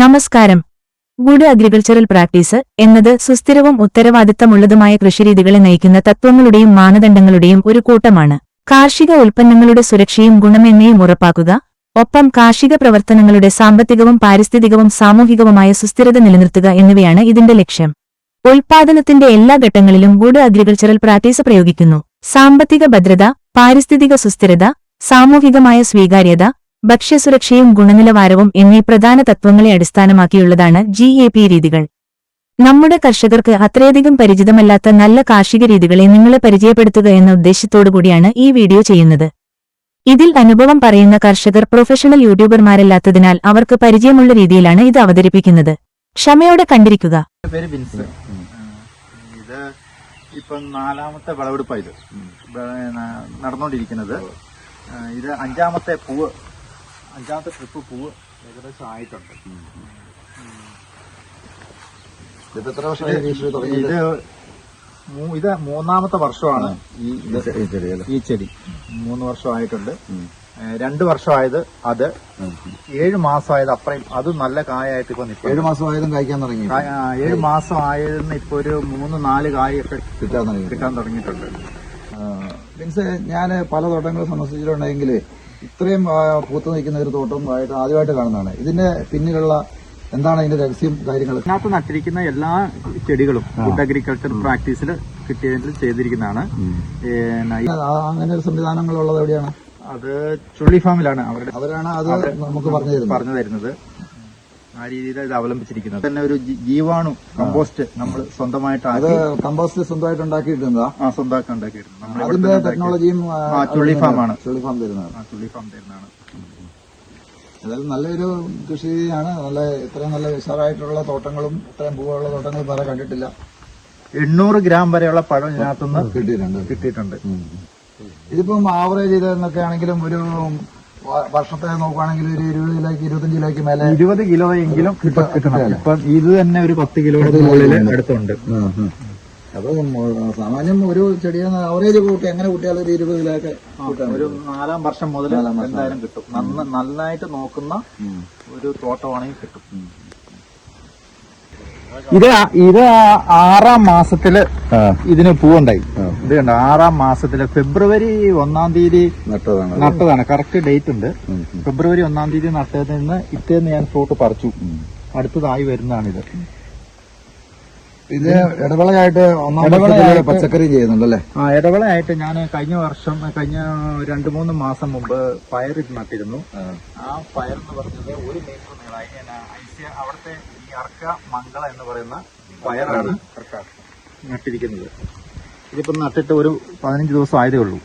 നമസ്കാരം. Good agricultural practice എന്നത് സുസ്ഥിരവും ഉത്തരവാദിത്തമുള്ളതുമായ കൃഷിരീതികളെ നയിക്കുന്ന തത്വങ്ങളുടെയും മാനദണ്ഡങ്ങളുടെയും ഒരു കൂട്ടമാണ്. കാർഷിക ഉൽപ്പന്നങ്ങളുടെ സുരക്ഷയും ഗുണമേന്മയും ഉറപ്പാക്കുക ഒപ്പം കാർഷിക പ്രവർത്തനങ്ങളുടെ സാമ്പത്തികവും പാരിസ്ഥിതികവും സാമൂഹികവുമായ സുസ്ഥിരത നിലനിർത്തുക എന്നിവയാണ് ഇതിന്റെ ലക്ഷ്യം. ഉൽപാദനത്തിന്റെ എല്ലാ ഘട്ടങ്ങളിലും ഗുഡ് അഗ്രികൾച്ചറൽ പ്രാക്ടീസ് പ്രയോഗിക്കുന്നു. സാമ്പത്തിക ഭദ്രത പാരിസ്ഥിതിക സുസ്ഥിരത സാമൂഹികമായ സ്വീകാര്യത ഭക്ഷ്യസുരക്ഷയും ഗുണനിലവാരവും എന്നീ പ്രധാന തത്വങ്ങളെ അടിസ്ഥാനമാക്കിയുള്ളതാണ് ജി എ പി രീതികൾ. നമ്മുടെ കർഷകർക്ക് അത്രയധികം പരിചിതമല്ലാത്ത നല്ല കാർഷിക രീതികളെ നിങ്ങളെ പരിചയപ്പെടുത്തുക എന്ന ഉദ്ദേശത്തോടുകൂടിയാണ് ഈ വീഡിയോ ചെയ്യുന്നത്. ഇതിൽ അനുഭവം പറയുന്ന കർഷകർ പ്രൊഫഷണൽ യൂട്യൂബർമാരല്ലാത്തതിനാൽ അവർക്ക് പരിചയമുള്ള രീതിയിലാണ് ഇത് അവതരിപ്പിക്കുന്നത്. ക്ഷമയോടെ കണ്ടിരിക്കുക. എന്റെ പേര് ബിൻസ്. ഇത് ഇപ്പം നാലാമത്തെ വിളവെടുപ്പാണ് ഇത്. വ- നടന്നുകൊണ്ടിരിക്കുന്നത് ഇത് അഞ്ചാമത്തെ പൂവ് അഞ്ചാമത്തെ ട്രിപ്പ് പൂവ് ഏകദേശം ആയിട്ടുണ്ട്. ഇത് എത്ര വർഷമായി ഇത് മൂന്നാമത്തെ വർഷമാണ്. ഈ ഈ ചെടി മൂന്ന് വർഷമായിട്ടുണ്ട്. രണ്ട് വർഷമായത് അത്. ഏഴ് മാസമായത് അപ്പറയും അത് നല്ല കായായിട്ട് ഇപ്പൊ നിൽക്കും ഏഴു മാസമായതും കായ്ക്കാൻ തുടങ്ങി. ഏഴ് മാസം ആയതിന് ഇപ്പൊ ഒരു മൂന്ന് നാല് കായൊക്കെ കിട്ടാൻ തുടങ്ങി. കിട്ടാൻ തുടങ്ങിയിട്ടുണ്ട്. മീൻസ് ഞാൻ പല തോട്ടങ്ങൾ സന്ദർശിച്ചിട്ടുണ്ടെങ്കിൽ ഇത്രയും പൂത്തു നിൽക്കുന്ന ഒരു തോട്ടം ആയിട്ട് ആദ്യമായിട്ട് കാണുന്നതാണ്. ഇതിന്റെ പിന്നിലുള്ള എന്താണ് അതിന്റെ രഹസ്യം കാര്യങ്ങൾ ഇതിനകത്ത് നട്ടിരിക്കുന്ന എല്ലാ ചെടികളും ഫുഡ് അഗ്രികൾച്ചർ പ്രാക്ടീസിൽ കിട്ടിയതിൽ ചെയ്തിരിക്കുന്നതാണ്. അങ്ങനെ ഒരു സംവിധാനങ്ങളുള്ളത് എവിടെയാണ്? അത് ചുള്ളി ഫാമിലാണ് അവരുടെ അവരാണ് അത് നമുക്ക് പറഞ്ഞു തരുന്നത്. ആ രീതിയിൽ ഇത് അവലംബിച്ചിരിക്കുന്നത്. തന്നെ ഒരു ജീവാണു കമ്പോസ്റ്റ് നമ്മൾ സ്വന്തമായിട്ട് അത് കമ്പോസ്റ്റ് സ്വന്തമായിട്ട് ഉണ്ടാക്കിയിട്ടുണ്ടോ ആ സ്വന്തമാക്കി ഉണ്ടാക്കിയിട്ടുണ്ട്. നമ്മുടെ അതിന്റെ ടെക്നോളജിയും ആ, ഫാം ആണ് ചുള്ളി ഫാം തരുന്നതാണ്. ആ ചുള്ളി ഫാം തരുന്നതാണ്. അതായത് നല്ലൊരു കൃഷി ആണ് നല്ല ഇത്രയും നല്ല വിശാലമായിട്ടുള്ള തോട്ടങ്ങളും ഇത്രയും പൂവുള്ള തോട്ടങ്ങളും വേറെ കണ്ടിട്ടില്ല. എണ്ണൂറ് ഗ്രാം വരെയുള്ള പഴം ഇതിനകത്തുനിന്ന് കിട്ടിയിട്ടുണ്ട്. കിട്ടിയിട്ടുണ്ട്. ഇതിപ്പം ആവറേജ് ചെയ്തെന്നൊക്കെ ആണെങ്കിലും ഒരു വർഷത്തെ നോക്കുവാണെങ്കിൽ ഒരു ഇരുപത് കിലോയ്ക്ക് ഇരുപത്തഞ്ച് കിലോയ്ക്ക് മേലെ ഇരുപത് കിലോ എങ്കിലും കിട്ടണം. ഇപ്പം ഇത് തന്നെ ഒരു പത്ത് കിലോയുടെ മുകളിൽ അടുത്തുണ്ട്. അപ്പൊ സാമാന്യം ഒരു ചെടിയെ ആവറേജ് കൂട്ടി എങ്ങനെ കൂട്ടിയാൽ ഒരു ഇരുപത് കിലോ ഒക്കെ ഒരു നാലാം വർഷം മുതൽ എന്തായാലും കിട്ടും. നന്ന- നന്നായിട്ട് നോക്കുന്ന ഒരു തോട്ടമാണെങ്കിൽ കിട്ടും. ഇത് ഇത് ആറാം മാസത്തിൽ ഇതിന് പൂവുണ്ടായി. ഇത് കണ്ടോ ആറാം മാസത്തിലെ ഫെബ്രുവരി ഒന്നാം തീയതി നട്ടതാണ്. നട്ടതാണ്. കറക്റ്റ് ഡേറ്റ് ഉണ്ട്. ഫെബ്രുവരി ഒന്നാം തീയതി നട്ടതിൽ നിന്ന് ഇത്തേന്ന് ഞാൻ ഫ്രൂട്ട് പറിച്ചു. അടുത്തതായി വരുന്നതാണിത്. ഇത് ഇടവേളയായിട്ട് ഒന്നാം ഇടവേളയായിട്ട് വർഷത്തിൽ പച്ചക്കറി ചെയ്യുന്നുണ്ടല്ലേ? ആ ഇടവളയായിട്ട് ഞാൻ കഴിഞ്ഞ വർഷം കഴിഞ്ഞ രണ്ടു മൂന്ന് മാസം മുമ്പ് പയർ നട്ടിരുന്നു. ആ. പയർ എന്ന് പറഞ്ഞത് ഒരു മീറ്റർ നീളമായി. ഐസ്യ അവിടുത്തെ ഈ അർക്ക മംഗള എന്ന് പറയുന്ന പയറാണ് നട്ടിരിക്കുന്നത്. ഇതിപ്പോ നട്ടിട്ട് ഒരു പതിനഞ്ച് ദിവസം ആയതേ ഉള്ളൂ.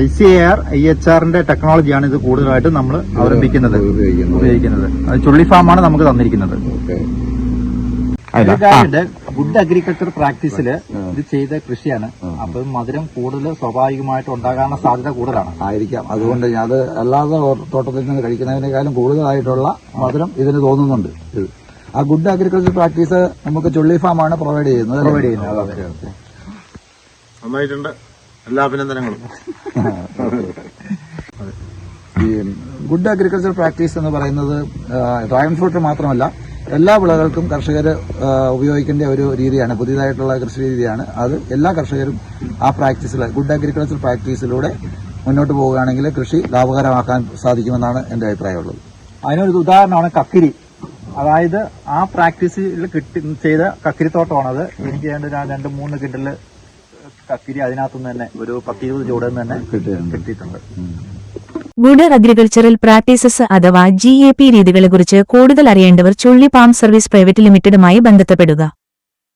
I C A R I H ആറിന്റെ ടെക്നോളജിയാണ് ഇത് കൂടുതലായിട്ട് നമ്മൾ അവലംബിക്കുന്നത് ഉപയോഗിക്കുന്നത്. അത് ചുള്ളി ഫാമാണ് നമുക്ക് തന്നിരിക്കുന്നത്. ഗുഡ് അഗ്രികൾച്ചർ പ്രാക്ടീസിൽ ഇത് ചെയ്ത കൃഷിയാണ്. അപ്പൊ മധുരം കൂടുതൽ സ്വാഭാവികമായിട്ട് ഉണ്ടാകാനുള്ള സാധ്യത കൂടുതലാണ്. ആയിരിക്കാം. അതുകൊണ്ട് അത് അല്ലാതെ തോട്ടത്തിൽ നിന്ന് കഴിക്കുന്നതിനേക്കാളും കൂടുതലായിട്ടുള്ള മധുരം ഇതിന് തോന്നുന്നുണ്ട്. ഇത്. ആ ഗുഡ് അഗ്രികൾച്ചർ പ്രാക്ടീസ് നമുക്ക് ചുള്ളി ഫാമാണ് പ്രൊവൈഡ് ചെയ്യുന്നത് പ്രൊവൈഡ് ചെയ്യുന്നത്, അതെ. Okay, okay. നന്നായിട്ടുണ്ട്. എല്ലാ അഭിനന്ദനങ്ങളും. ഈ ഗുഡ് അഗ്രികൾച്ചർ പ്രാക്ടീസ് എന്ന് പറയുന്നത് ഡ്രാഗൺ ഫ്രൂട്ട് മാത്രമല്ല എല്ലാ വിളകൾക്കും കർഷകർ ഉപയോഗിക്കേണ്ട ഒരു രീതിയാണ് പുതിയതായിട്ടുള്ള കൃഷി രീതിയാണ്. അത് എല്ലാ കർഷകരും ആ പ്രാക്ടീസിൽ ഗുഡ് അഗ്രികൾച്ചർ പ്രാക്ടീസിലൂടെ മുന്നോട്ട് പോവുകയാണെങ്കിൽ കൃഷി ലാഭകരമാക്കാൻ സാധിക്കുമെന്നാണ് എന്റെ അഭിപ്രായമുള്ളത് അതിനൊരു ഉദാഹരണമാണ് കക്കിരി. അതായത് ആ പ്രാക്ടീസിൽ കിട്ടി ചെയ്ത കക്കിരിത്തോട്ടമാണത് എനിക്ക് രണ്ട് രണ്ട് മൂന്ന് കിണ്ടിൽ കക്കിരി അതിനകത്തുനിന്ന് തന്നെ ഒരു പത്തിരുപത് ചൂടിൽ തന്നെ കിട്ടിയിട്ടുണ്ട്. കിട്ടിയിട്ടുണ്ട്. ഗുഡ് അഗ്രികൾച്ചറൽ പ്രാക്ടീസസ് അഥവാ ജി എ പി രീതികളെക്കുറിച്ച് കൂടുതൽ അറിയേണ്ടവർ ചുള്ളി പാം സർവീസ് പ്രൈവറ്റ് ലിമിറ്റഡുമായി ബന്ധപ്പെടുക.